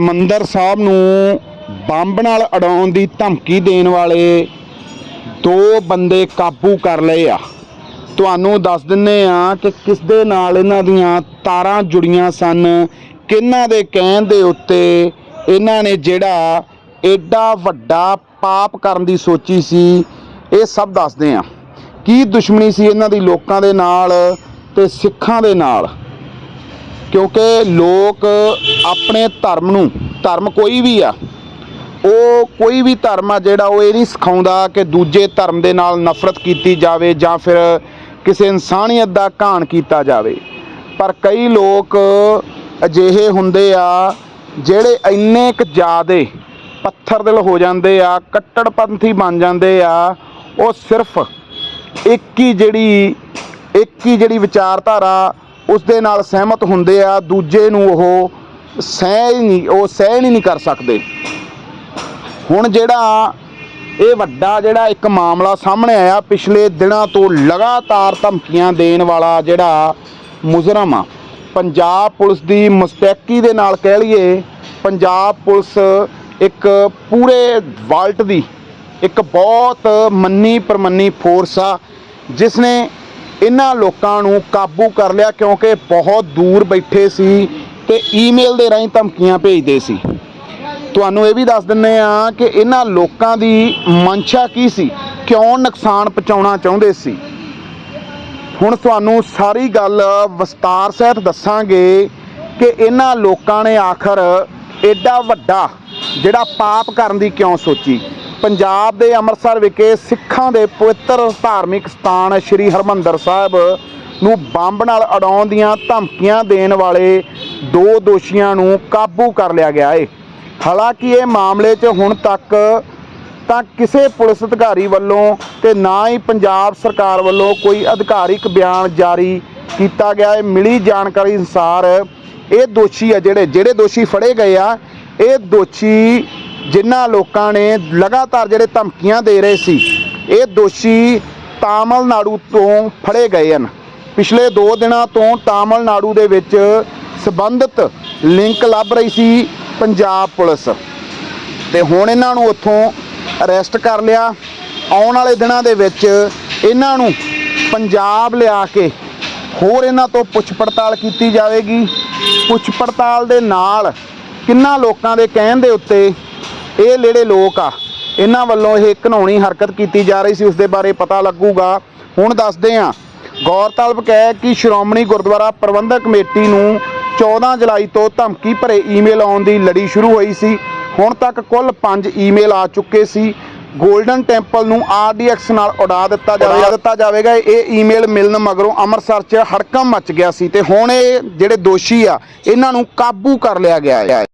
ਮੰਦਰ ਸਾਹਿਬ ਨੂੰ ਬੰਬ ਨਾਲ ਅਡਾਉਣ ਦੀ ਧਮਕੀ ਦੇਣ ਵਾਲੇ ਦੋ ਬੰਦੇ ਕਾਬੂ ਕਰ ਲਏ ਆ। ਤੁਹਾਨੂੰ ਦੱਸ ਦਿੰਨੇ ਆ ਕਿ ਕਿਸ ਦੇ ਨਾਲ ਇਹਨਾਂ ਦੀਆਂ ਤਾਰਾਂ ਜੁੜੀਆਂ ਸਨ, ਕਿਹਨਾਂ ਦੇ ਕਹਿਣ ਦੇ ਉੱਤੇ ਇਹਨਾਂ ਨੇ ਜਿਹੜਾ ਐਡਾ ਵੱਡਾ ਪਾਪ ਕਰਨ ਦੀ ਸੋਚੀ ਸੀ, ਇਹ ਸਭ ਦੱਸਦੇ ਆ। ਕੀ ਦੁਸ਼ਮਣੀ ਸੀ ਇਹਨਾਂ ਦੀ ਲੋਕਾਂ ਦੇ ਨਾਲ ਤੇ ਸਿੱਖਾਂ ਦੇ ਨਾਲ? ਕਿਉਂਕਿ ਲੋਕ ਆਪਣੇ ਧਰਮ ਨੂੰ, ਧਰਮ ਕੋਈ ਵੀ ਆ, ਉਹ ਕੋਈ ਵੀ ਧਰਮ ਆ ਜਿਹੜਾ ਉਹ ਇਹ ਨਹੀਂ ਸਿਖਾਉਂਦਾ ਕਿ ਦੂਜੇ ਧਰਮ ਦੇ ਨਾਲ ਨਫ਼ਰਤ ਕੀਤੀ ਜਾਵੇ ਜਾਂ ਫਿਰ ਕਿਸੇ ਇਨਸਾਨੀਅਤ ਦਾ ਘਾਣ ਕੀਤਾ ਜਾਵੇ। ਪਰ ਕਈ ਲੋਕ ਅਜਿਹੇ ਹੁੰਦੇ ਆ ਜਿਹੜੇ ਇੰਨੇ ਕੁ ਜ਼ਿਆਦੇ ਪੱਥਰ ਦਿਲ ਹੋ ਜਾਂਦੇ ਆ, ਕੱਟੜਪੰਥੀ ਬਣ ਜਾਂਦੇ ਆ, ਉਹ ਸਿਰਫ ਇੱਕ ਹੀ ਜਿਹੜੀ, ਇੱਕ ਹੀ ਜਿਹੜੀ ਵਿਚਾਰਧਾਰਾ ਉਸ ਦੇ ਨਾਲ ਸਹਿਮਤ ਹੁੰਦੇ ਆ, ਦੂਜੇ ਨੂੰ ਉਹ ਸਹਿ ਹੀ ਨਹੀਂ, ਉਹ ਸਹਿਣ ਹੀ ਨਹੀਂ ਕਰ ਸਕਦੇ। ਹੁਣ ਜਿਹੜਾ ਇਹ ਵੱਡਾ ਜਿਹੜਾ ਇੱਕ ਮਾਮਲਾ ਸਾਹਮਣੇ ਆਇਆ, ਪਿਛਲੇ ਦਿਨਾਂ ਤੋਂ ਲਗਾਤਾਰ ਧਮਕੀਆਂ ਦੇਣ ਵਾਲਾ ਜਿਹੜਾ ਮੁਜਰਮ ਆ, ਪੰਜਾਬ ਪੁਲਿਸ ਦੀ ਮੁਸਤੈਕੀ ਦੇ ਨਾਲ ਕਹਿ ਲਈਏ, ਪੰਜਾਬ ਪੁਲਿਸ ਇੱਕ ਪੂਰੇ ਵਰਲਡ ਦੀ, ਇੱਕ ਬਹੁਤ ਮੰਨੀ ਪਰਮੰਨੀ ਫੋਰਸ ਆ, ਜਿਸ ਨੇ ਇਹਨਾਂ ਲੋਕਾਂ ਨੂੰ ਕਾਬੂ ਕਰ ਲਿਆ ਕਿਉਂਕਿ ਬਹੁਤ ਦੂਰ ਬੈਠੇ ਸੀ ਤੇ ਈਮੇਲ ਦੇ ਰਾਹੀਂ ਧਮਕੀਆਂ ਭੇਜਦੇ ਸੀ। ਤੁਹਾਨੂੰ ਇਹ ਵੀ ਦੱਸ ਦਿੰਨੇ ਆ ਕਿ ਇਹਨਾਂ ਲੋਕਾਂ ਦੀ ਮਨਸ਼ਾ ਕੀ ਸੀ, ਕਿਉਂ ਨੁਕਸਾਨ ਪਹੁੰਚਾਉਣਾ ਚਾਹੁੰਦੇ ਸੀ। ਹੁਣ ਤੁਹਾਨੂੰ ਸਾਰੀ ਗੱਲ ਵਿਸਤਾਰ ਸਹਿਤ ਦੱਸਾਂਗੇ ਕਿ ਇਹਨਾਂ ਲੋਕਾਂ ਨੇ ਆਖਰ ਐਡਾ ਵੱਡਾ ਜਿਹੜਾ ਪਾਪ ਕਰਨ ਦੀ ਕਿਉਂ ਸੋਚੀ। ਪੰਜਾਬ ਦੇ ਅੰਮ੍ਰਿਤਸਰ ਵਿਖੇ ਸਿੱਖਾਂ ਦੇ ਪਵਿੱਤਰ ਧਾਰਮਿਕ ਸਥਾਨ ਸ੍ਰੀ ਹਰਮੰਦਰ ਸਾਹਿਬ ਨੂੰ ਬੰਬ ਨਾਲ ਅਡਾਉਣ ਦੀਆਂ ਧਮਕੀਆਂ ਦੇਣ ਵਾਲੇ ਦੋ ਦੋਸ਼ੀਆਂ ਨੂੰ ਕਾਬੂ ਕਰ ਲਿਆ ਗਿਆ ਏ। ਹਾਲਾਂਕਿ ਇਹ ਮਾਮਲੇ 'ਚ ਹੁਣ ਤੱਕ ਤਾਂ ਕਿਸੇ ਪੁਲਿਸ ਅਧਿਕਾਰੀ ਵੱਲੋਂ ਤੇ ਨਾ ਹੀ ਪੰਜਾਬ ਸਰਕਾਰ ਵੱਲੋਂ ਕੋਈ ਅਧਿਕਾਰਿਕ ਬਿਆਨ ਜਾਰੀ ਕੀਤਾ ਗਿਆ ਹੈ ਮਿਲੀ ਜਾਣਕਾਰੀ ਅਨੁਸਾਰ ਇਹ ਦੋਸ਼ੀ ਆ ਜਿਹੜੇ ਜਿਹੜੇ ਦੋਸ਼ੀ ਫੜੇ ਗਏ ਆ, ਇਹ ਦੋਸ਼ੀ ਜਿਨ੍ਹਾਂ ਲੋਕਾਂ ਨੇ ਲਗਾਤਾਰ ਜਿਹੜੇ ਧਮਕੀਆਂ ਦੇ ਰਹੇ ਸੀ, ਇਹ ਦੋਸ਼ੀ ਤਾਮਿਲਨਾਡੂ ਤੋਂ ਫੜੇ ਗਏ ਹਨ। ਪਿਛਲੇ 2 ਦਿਨਾਂ ਤੋਂ ਤਾਮਿਲਨਾਡੂ ਦੇ ਵਿੱਚ ਸਬੰਧਤ ਲਿੰਕ ਲੱਭ ਰਹੀ ਸੀ ਪੰਜਾਬ ਪੁਲਿਸ। ਤੇ ਹੁਣ ਇਹਨਾਂ ਨੂੰ ਉੱਥੋਂ ਅਰੈਸਟ ਕਰ ਲਿਆ। ਆਉਣ ਵਾਲੇ ਦਿਨਾਂ ਦੇ ਵਿੱਚ ਇਹਨਾਂ ਨੂੰ ਪੰਜਾਬ ਲਿਆ ਕੇ ਹੋਰ ਇਹਨਾਂ ਤੋਂ ਪੁੱਛ ਪੜਤਾਲ ਕੀਤੀ ਜਾਵੇਗੀ। ਪੁੱਛ ਪੜਤਾਲ ਦੇ ਨਾਲ ਕਿੰਨਾ ਲੋਕਾਂ ਦੇ ਕਹਿਣ ਦੇ ਉੱਤੇ ਇਹ ਜਿਹੜੇ ਲੋਕ ਆ, ਇਹਨਾਂ ਵੱਲੋਂ ਇਹ ਘਿਨਾਉਣੀ ਹਰਕਤ ਕੀਤੀ ਜਾ ਰਹੀ ਸੀ ਉਸ ਦੇ ਬਾਰੇ ਪਤਾ ਲੱਗੂਗਾ। ਹੁਣ ਦੱਸਦੇ ਹਾਂ। ਗੌਰਤਲਬ ਕਹਿ ਕਿ ਸ਼੍ਰੋਮਣੀ ਗੁਰਦੁਆਰਾ ਪ੍ਰਬੰਧਕ ਕਮੇਟੀ ਨੂੰ 14 ਜੁਲਾਈ ਤੋਂ ਧਮਕੀ ਭਰੇ ਈਮੇਲ ਆਉਣ ਦੀ ਲੜੀ ਸ਼ੁਰੂ ਹੋਈ ਸੀ। ਹੁਣ ਤੱਕ ਕੁੱਲ 5 ਈਮੇਲ ਆ ਚੁੱਕੇ ਸੀ। ਗੋਲਡਨ ਟੈਂਪਲ ਨੂੰ ਆਰਡੀਐਕਸ ਨਾਲ ਉਡਾ ਦਿੱਤਾ ਜਾਵੇਗਾ ਦਿੱਤਾ ਜਾਵੇਗਾ। ਇਹ ਈਮੇਲ ਮਿਲਣ ਮਗਰੋਂ ਅੰਮ੍ਰਿਤਸਰ 'ਚ ਹੜਕਮ ਮਚ ਗਿਆ ਸੀ ਤੇ ਹੁਣ ਇਹ ਜਿਹੜੇ ਦੋਸ਼ੀ ਆ, ਇਹਨਾਂ ਨੂੰ ਕਾਬੂ ਕਰ ਲਿਆ ਗਿਆ ਹੈ।